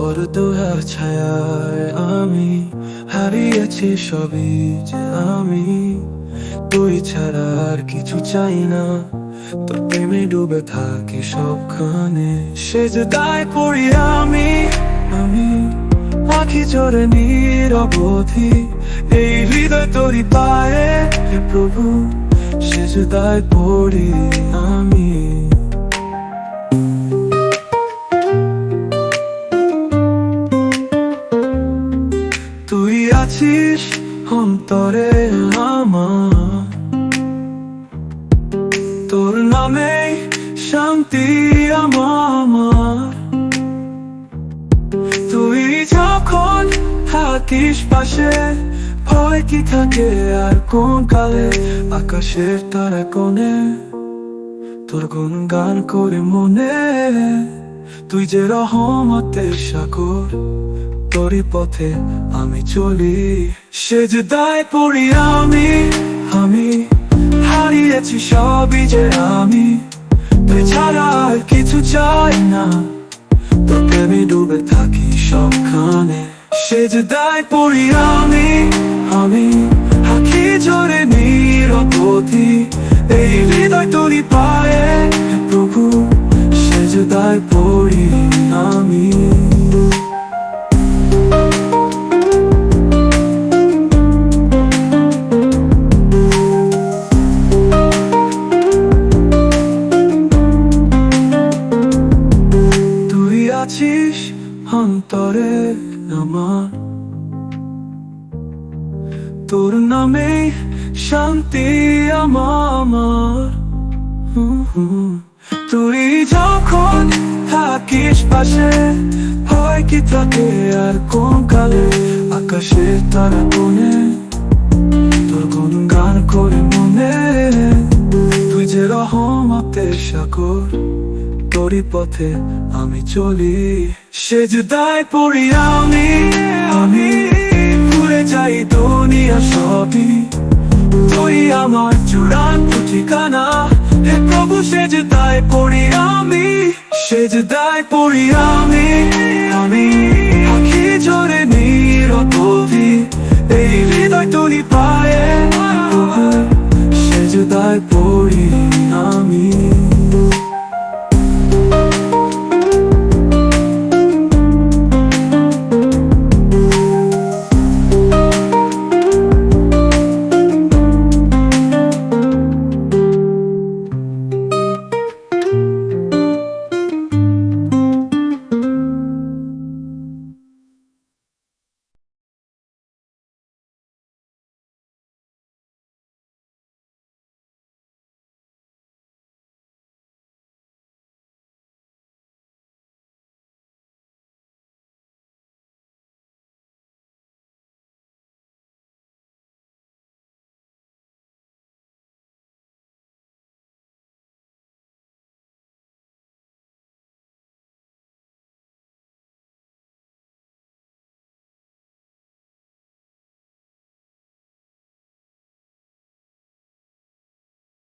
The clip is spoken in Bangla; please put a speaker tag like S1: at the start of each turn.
S1: তোর দোয়া ছায়ায় আমি হারিয়েছি সবই যে আমি। তুই ছাড়া আর কিছু চাই না, তোর প্রেমে ডুবে থাকি সবখানে। সে যে দায় পড়ি আমি আমি আখি জোরে নিরবধি এই হৃদয় তোরি পায়ে প্রভু, সে যে দায় পড়ি আমি। আছিস অন্তরে তোর নামে শান্তি আমার। তুই যখন থাকিস পাশে, ভয় কি থাকে আর কোন কালে? আকাশের তারা কোণে তোর গুণ গান করে মনে। তুই যে রহমতের সাগর, তোরই পথে আমি চলি। সে যে দায় পড়ি আমি আমি হারিয়েছি সবই যে আমি। তুই ছাড়া কিছু চাই না তোর প্রেমে ডুবে থাকি সবখানে। সে যে দায় পড়ি আমি আমি আখি জোরে নিরবধি এই হৃদয় তোরই পায়ে, প্রভু সে যে দায় পড়ি আমি। তুই আছিস অন্তরে আমার। তোর নামে শান্তি আমার। হুম হুম। থাকিস পাশে, হয় কি থাকে আর কোন কালে? আকাশে তারা কোনে তোর গুণ গান করে মনে। তুই যে রহমতের সাগর, তোরই পথে আমি চলি। সে যে দায় পড়ি আমি আমি ভুলে যাই দুনিয়া সবই। তুই আমার চূড়ান্ত ঠিকানা, হে প্রভু সে যে দায় পড়ি আমি। সে যে দায় পড়ি আমি আমি